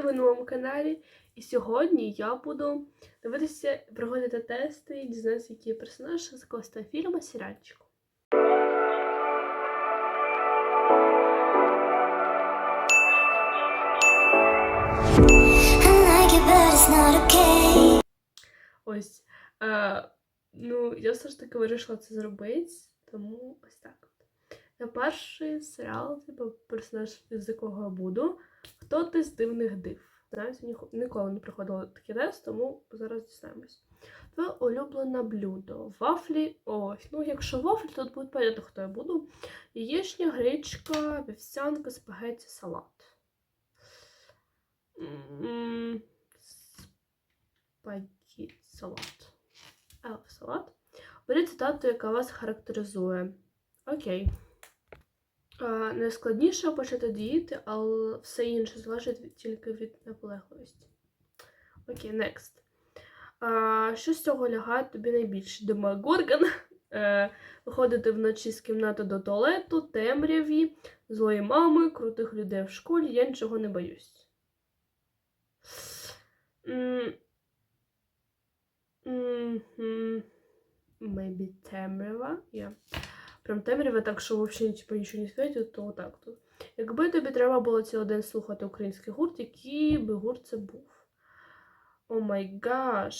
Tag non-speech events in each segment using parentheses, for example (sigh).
ви на моєму каналі. І сьогодні я буду дивитися, проходити тести і дізнатися, який персонаж з якогось там фільму, серіальчику. Like. Ось. Е, ну, я все ж таки вирішила це зробити, тому ось так. Я перший серіал, типу, персонаж, з якого я буду. Хто ти з дивних див? Навіть ні- ніколи не проходила такий тест, тому зараз дізнаємось. Твоє улюблене блюдо. Вафлі. Ось. Ну, якщо вафлі, то буде понятно, хто я буду. Яєчня, гречка, вівсянка, спагетті, салат. Спагетті, салат. А, салат. Беріть цитату, яка вас характеризує. Окей. Найскладніше почати діяти, але все інше залежить тільки від наполегливості. Окей, next. А, що з цього лягає тобі найбільше? Демагорган. Е, виходити вночі з кімнати до туалету, темряві, злої мами, крутих людей в школі. Я нічого не боюсь. Мгм. Maybe темрява. Yeah. Прям темрява, так що взагалі типу, нічого не світить, то отак тут. Якби тобі треба було цілий день слухати український гурт, який би гурт це був? О май гаш.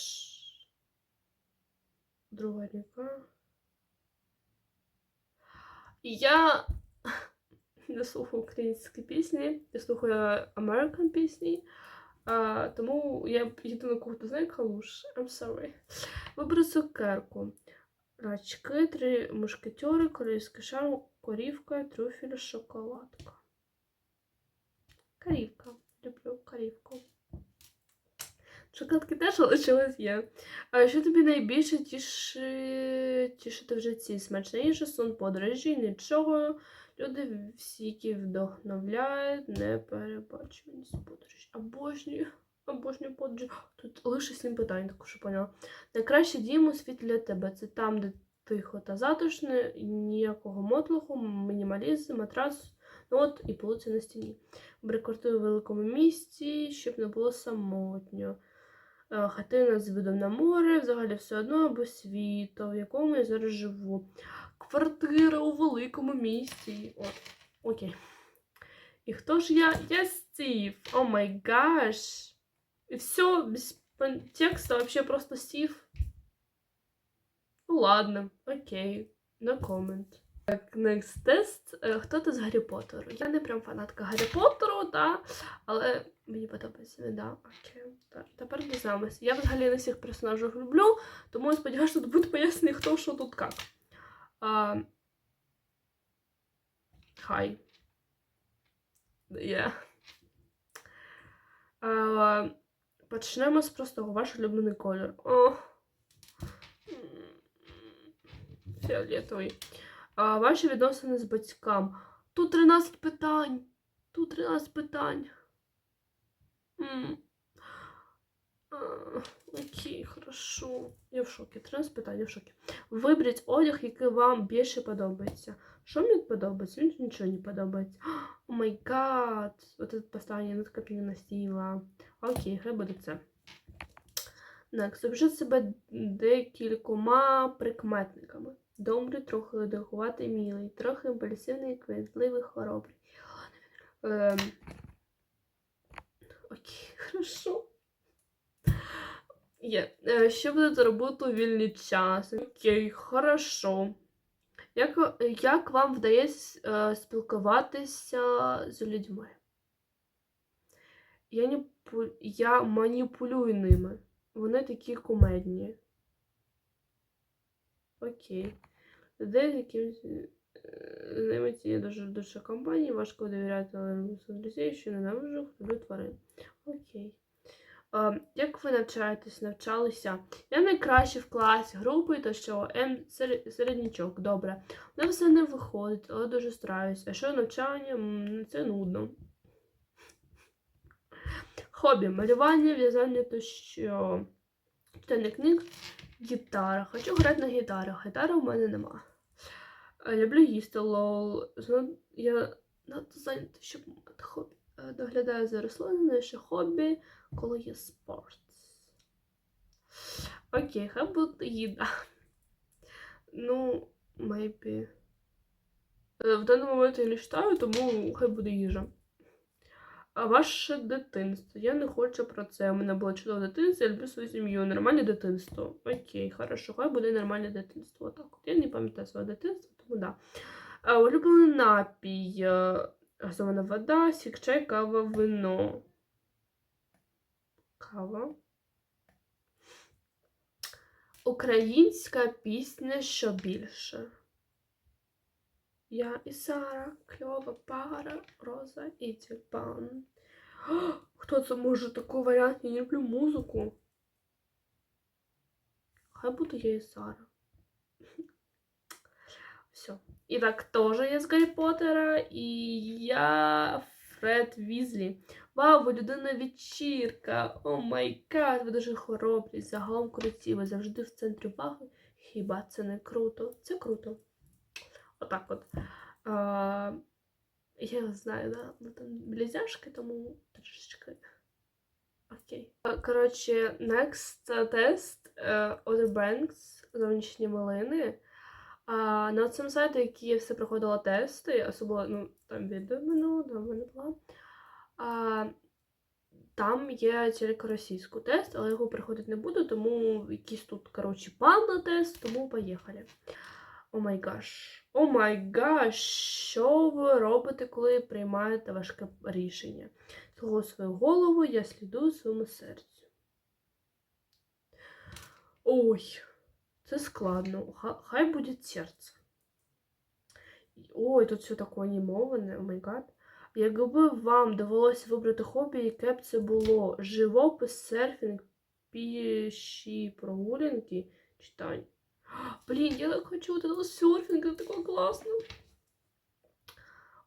Друга ріка. Я (laughs) не слухаю українські пісні, я слухаю American пісні. А, тому я єдину кого хто знає калуш. I'm sorry. Виберу цукерку. Рачки, три мушкетери, корейський шарм, корівка, трюфель, шоколадка. Корівка. Люблю корівку. Шоколадки теж лишились є. А що тобі найбільше тіши... тішити в житті? Смачніше, сон подорожі, нічого. Люди всі, які вдохновляють, не неперебачуваність подорожі. Обожнюю, обожнюю подорожі. Тут лише сім питань, так поняла. Найкраще дім у світі для тебе. Це там, де тихо та затишне, ніякого мотлуху, мінімалізм, матрас, ну от і полиці на стіні. Бери квартиру в великому місті, щоб не було самотньо. Е, Хатина з видом на море, взагалі все одно або світо, в якому я зараз живу. Квартира у великому місті. От, окей. І хто ж я? Я Стів. О май гаш. Все, без текста, вообще просто Стив. Ну ладно, окей, no comment. Так, next. Е, Хто ти з Гаррі Поттеру? Я не прям фанатка Гаррі Поттеру, да, але мені подобається він, да. Окей. Так, тепер дізнаємося. Я взагалі не всіх персонажів люблю, тому я сподіваюся, що тут буде пояснення, хто що тут як. А... Хай. Yeah. А, почнемо з простого. Ваш улюблений колір. О. Фіолетовий. А, ваші відносини з батькам. Тут 13 питань. Тут 13 питань. М. А, окей, хорошо. Я в шокі. 13 питань, в шокі. Виберіть одяг, який вам більше подобається. Що мені подобається? Мені нічого не подобається. (gasps) О май гад! Вот это поставлення нитка настійла. Окей, хай буде це. Next. Опишіть себе декількома прикметниками. Добрий, трохи ледохуватий, мілий, трохи імпульсивний, квітливий, хоробрий. Ем... Окей, (laughs) хорошо. Є. Е, Що будете робити у вільний час? Окей, хорошо. Як, як вам вдається е, спілкуватися з людьми? Я, не, я маніпулюю ними. Вони такі кумедні. Окей. Людей, якимсь е, ними цієї дуже дуже компанії, важко довіряти, але не друзей, що ненавижу, люблю тварин. Окей. Е, як ви навчаєтесь, навчалися? Я найкраще в класі, групи, то що М сер- середнячок, добре. Не все не виходить, але дуже стараюсь. А що навчання? Це нудно. (laughs) Хобі, малювання, в'язання то що. Читання книг, гітара. Хочу грати на гітарах. Гітари в мене нема. Е, Люблю їсти лол. Я надто зайнята, щоб мати хобі. Е, Доглядаю за рослинами, ще хобі, коли є спорт. Окей, хай буде їда. Ну, maybe. Е, В даний момент я не читаю, тому хай буде їжа. А ваше дитинство. Я не хочу про це. У мене було чудове дитинство, я люблю свою сім'ю. Нормальне дитинство. Окей, хорошо, хай буде нормальне дитинство. Так, от я не пам'ятаю своє дитинство, тому да. Улюблений напій. Газована вода, сік, чай, кава, вино. Кава. Українська пісня що більше. Я і Сара, кльова пара, Роза і тюльпан. Хто це може такий варіант? Я не люблю музику. Хай буде я і Сара. Все. І так теж я з Гаррі Поттера, і я Фред Візлі. Вау, ви людина вечірка. О май гад, ви дуже хоробрі, загалом круті, ви завжди в центрі уваги. Хіба це не круто? Це круто. Отак от. А, я знаю, да, ну там близяшки, тому трошечки. Окей. Коротше, next тест е, Other Banks, зовнішні малини. А, на цьому сайті, які я все проходила тести, особливо, ну, там відео минуло, да, в мене була. А, там є тільки російський тест, але його приходити не буду, тому якийсь тут, коротше, падла тест, тому поїхали. О май гаш. О май гаш, що ви робите, коли приймаєте важке рішення? Того свою голову я слідую своєму серцю. Ой, це складно. Хай буде серце. Ой, тут все таке анімоване, о май гад. Якби вам довелося вибрати хобі, яке б це було? Живопис, серфінг, піші прогулянки, читання. Блін, я так хочу этого серфінга, такого класно.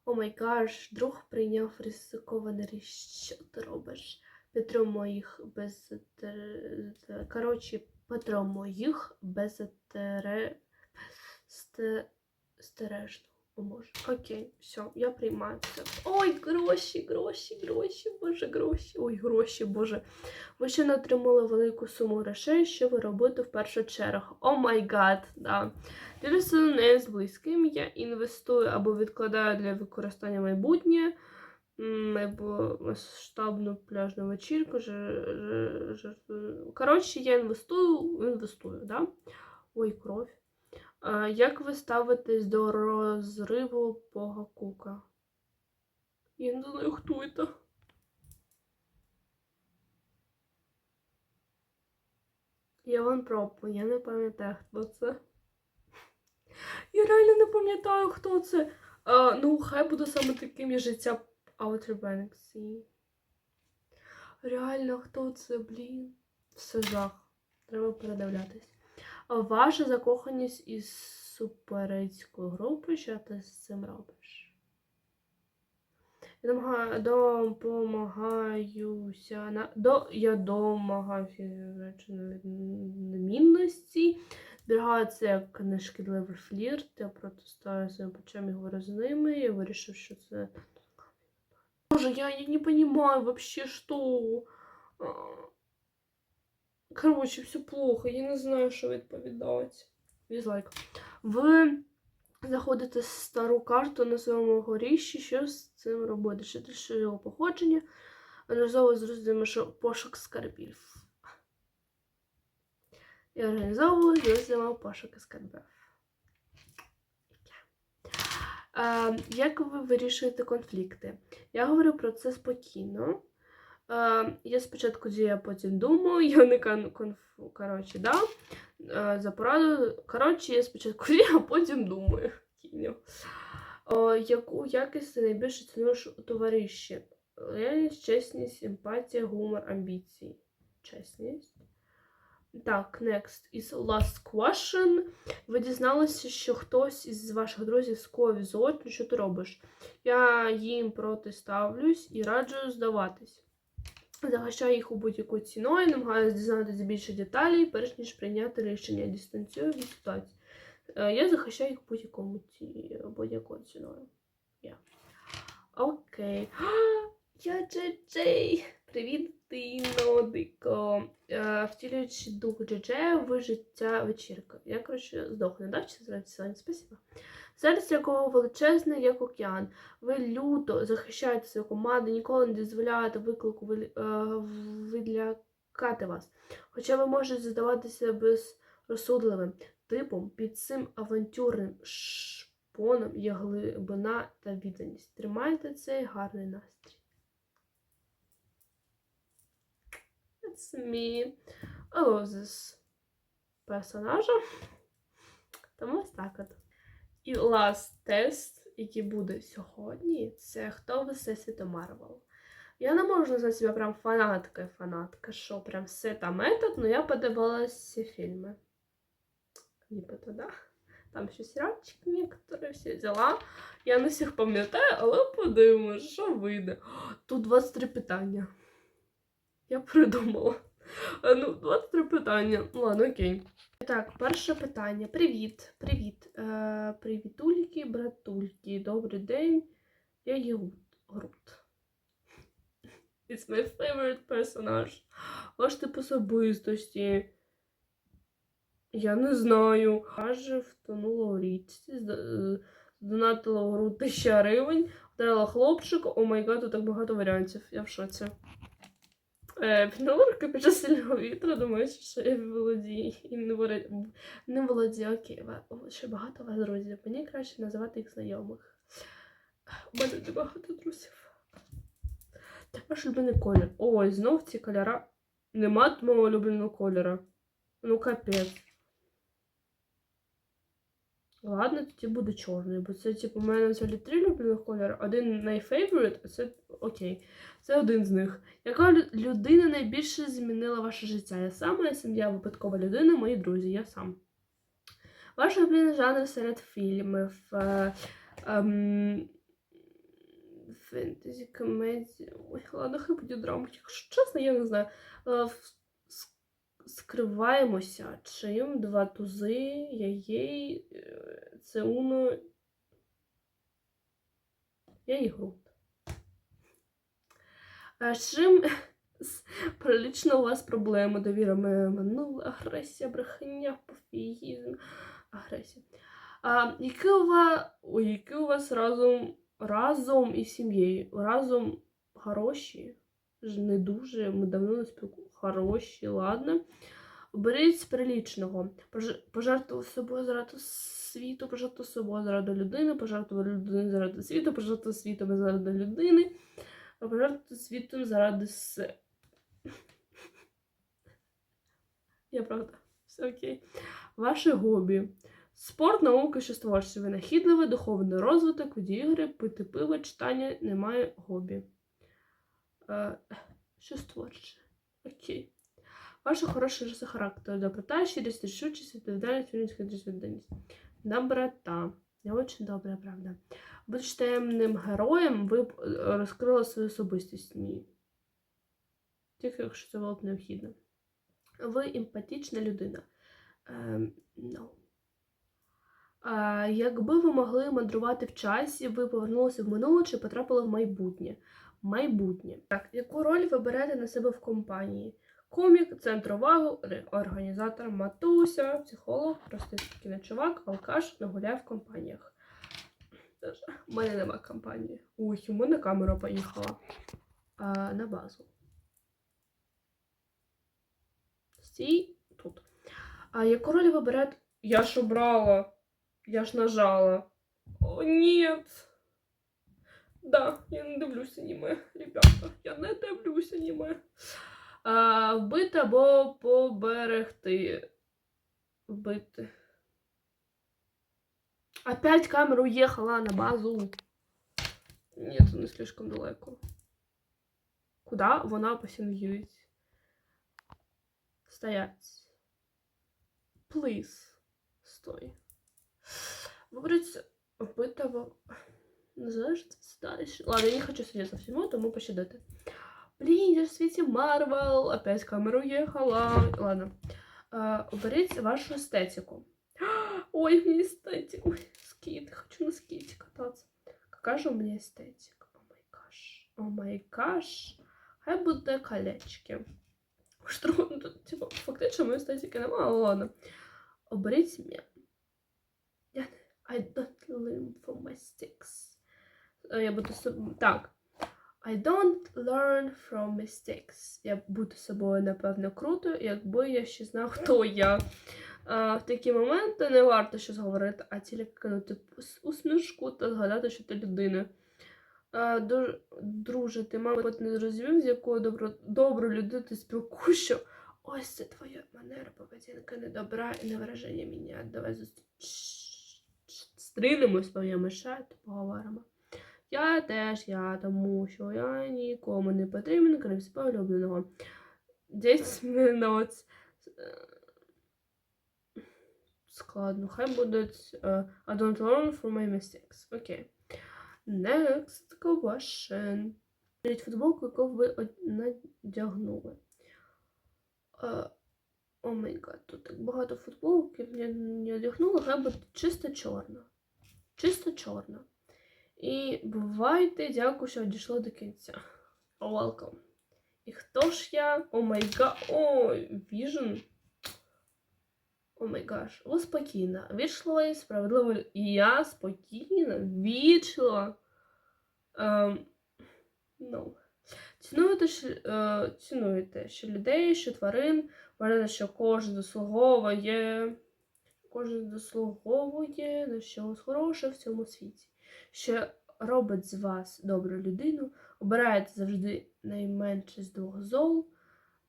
О май гаш, друг прийняв ризиковане рішення. Що ти робиш? Петро моїх без... Коротше, Петро моїх безтере... Сте... О, може. Окей, все, я приймаю це. Ой, гроші, гроші, гроші, боже, гроші. Ой, гроші, боже. Ви ще не отримали велику суму грошей, що ви робите в першу чергу. О май гад, да. Ділюся не з близьким, я інвестую або відкладаю для використання майбутнє, або масштабну пляжну вечірку. жертвую. Коротше, я інвестую, інвестую, да? Ой, кров. Як ви ставитесь до розриву Бога Кука? Я не знаю, хто це. Я вам пробую, я не пам'ятаю, хто це. Я реально не пам'ятаю, хто це. А, ну, хай буде саме таким є життя Outer Banks. Реально, хто це, блін? Все жах. Треба передивлятись. Ваша закоханість із суперецької групи, що ти з цим робиш? Я домагаю, допомагаюся на до я домагаюся від немінності. Зберігаю це як нешкідливий флірт. Я протестую своїм почем і говорю з ними. Я вирішив, що це. Боже, я, я не понимаю вообще, что. Короче, все плохо, я не знаю, що відповідати. Візлайк. Ви заходите стару карту на своєму горіщі, що з цим робити? Що його походження, організовує з що пошук скарбів. І організовую з розділами пошук скарбів. Е, як ви вирішуєте конфлікти? Я говорю про це спокійно. Я спочатку дію, а потім думаю, (laughs) я не кон, конф... коротше, да? За пораду. Коротше, я спочатку дію, а потім думаю. Яку якість ти найбільше цінуєш у товариші? Реальність, чесність, емпатія, гумор, амбіції. Чесність. Так, next is last question. Ви дізналися, що хтось із ваших друзів скоїв злочин, що ти робиш? Я їм протиставлюсь і раджу здаватись. Захищаю їх у будь-яку ціною, намагаюся дізнатися більше деталей, перш ніж прийняти рішення дистанцію від ситуації. Е, Я захищаю їх будь-якому будь-якою ціною. Окей. Я Джей Джей. Привіт, Дино, дико. Е, Втілюючи дух Джеджея в життя вечірка. Я, коротше, здохну, да? Чи зразу сьогодні? Спасибо. Серце якого величезне, як океан. Ви люто захищаєте свою команду, ніколи не дозволяєте виклику виль- е, вас. Хоча ви можете здаватися безрозсудливим типом, під цим авантюрним шпоном є глибина та відданість. Тримайте цей гарний настрій. It's me. Love персонажа. Тому ось так от. І last тест, який буде сьогодні, це хто в всесвіту Марвел. Я не можу назвати себе прям фанаткою фанатка, що прям все там этот, но я подивилась всі фільми. Нібито, да? Там ще серіальчики некоторі, всі діла. Я не всіх пам'ятаю, але подивимось, що вийде. Тут 23 питання. Я придумала. Е, Ну, 23 питання. Ладно, окей. Так, перше питання. Привіт. Привіт. Е, привітульки, братульки. Добрий день. Я Єгут. Грут. It's my favorite персонаж. Ваш тип особистості. Я не знаю. Каже, втонула у річці. е, Здонатила гру 1000 гривень. Вдарила хлопчик. О май гад, тут так багато варіантів. Я в шоці. Е, під час сильного вітру, думаю, що я володію і не володію. Не володію, Києва. ще багато у вас друзів. Мені краще називати їх знайомих. У мене дуже багато друзів. Ваш улюблений колір. Ой, знов ці кольора. Нема мого улюбленого кольора. Ну, капець. Ладно, тоді буде чорний, бо це, типу, у мене взагалі три улюблених кольори. Один найфейворит, а це окей. Це один з них. Яка людина найбільше змінила ваше життя? Я сама, сім'я, випадкова людина, мої друзі, я сам. Ваш улюблений жанр серед фільмів. Е, ем, фентезі, комедія. Ой, ладно, хай буде драма. Якщо чесно, я не знаю. Е, скриваємося. Чим? Два тузи, яєй, е, це уно. Я і груд. Чим прилічно у вас проблема? Довіра м- минула, агресія, брехня, пофігізм, агресія. А, які у вас, які у вас разом, разом із сім'єю? Разом хороші? Не дуже, ми давно не спілкуємося. Хороші, ладно. Беріть прилічного. Пож- Пожертвував собою заради світу, пожертвував собою заради людини, пожертвував людину заради світу, пожертвував світом заради людини, а пожертвувати світом заради се. (laughs) Я правда, все окей. Ваше хобі. Спорт, наука, що творче, винахідливе, духовний розвиток, відеоігри, пити пиво, читання, немає хобі. Е, що творче? Окей. Ваша хороша риса характеру, доброта, щирість, рішучість, відповідальність, вірність, хитрість. Доброта. Не очень добра, правда. Будучи таємним героєм, ви б е, розкрили свою особистість. Ні. Тільки якщо це було б необхідно. Ви емпатична людина. Ем, no. Якби ви могли мандрувати в часі, ви повернулися в минуле чи потрапили в майбутнє. Майбутнє. Так, яку роль ви берете на себе в компанії? Комік, центр уваги, організатор, матуся, психолог, простий кіночувак, алкаш, нагуляє в компаніях. У мене нема компанії. Ой, у мене камера поїхала а, на базу. Стій тут. А яку роль ви берете? Я ж обрала. Я ж нажала. О, ні. Да, я не дивлюся аніме, ребята. Я не дивлюся аніме. А, вбити або поберегти. Вбити. Опять камера уехала на базу. Ні, це не слишком далеко. Куда вона постійно їздить? Стоять. Please. Стой. Выбрать вбитого. Не знаю, что это дальше. Ладно, я не хочу сидеть со всему, тому пощадите. Блин, я же в свете Марвел. Опять камера уехала. Ладно. А, Уберите вашу эстетику. (gasps) Ой, мне эстетика. Ой, скейт. Хочу на скейте кататься. Какая же у меня эстетика? О май гаш. О май гаш. Хай буде колечки. Штрук, ну, тут, типу, фактично моєї статики немає, але ладно. Оберіть сім'я. I don't learn from my mistakes. Е, Я буду. Так. I don't learn from mistakes. Я буду собою, напевно, круто, якби я ще знав, хто я. А, в такі моменти не варто щось говорити, а тільки кинути усмішку та згадати, що ти людина. А, друже, ти, мабуть, не зрозумів, з якою добро, доброю людиною ти спілкуєшся. Ось це твоя манера поведінки недобра і невираження мене. Давай зустрінемось, то поговоримо. Я теж я, тому що я нікому не потрібен, крім себе улюбленого. Десь minutes. Складно. Хай будуть е, I don't learn from my mistakes. Окей. Next question. Беріть футболку, яку ви надягнули. Е, О май гад, тут так багато футболків я не одягнула, хай буде чисто чорна. Чисто чорна. І бувайте, дякую, що дійшло до кінця. Welcome. І хто ж я? О май гад. Ой, Vision. О май гаш. Ви спокійна. Вічлива і справедлива. І я спокійна, вічлива. Ем, ну. Цінуєте, е, цінуєте, що людей, що тварин, вважаєте, що кожен заслуговує, кожен заслуговує на щось хороше в цьому світі. Що робить з вас добру людину, обираєте завжди найменше з двох зол,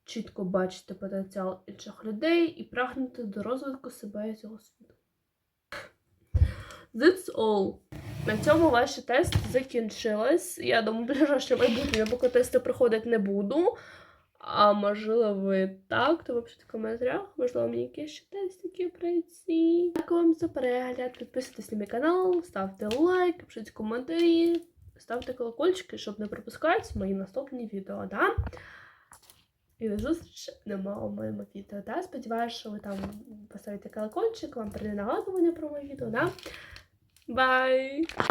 чітко бачите потенціал інших людей і прагнете до розвитку себе і цього світу. That's all. На цьому ваші тести закінчились. Я думаю, (laughs) ближайше майбутнє поки тести приходити не буду. А можливо, і так, то в коментарях, можливо, мені якісь ще тестики пройти. Дякую вам за перегляд. Підписуйтесь на мій канал, ставте лайк, пишіть коментарі, ставте колокольчики, щоб не пропускати мої наступні відео. Да? І до зустрічі нема у моєму відео. Да? Сподіваюся, що ви там поставите колокольчик, вам прийде нагадування про моє відео. Да? Bye!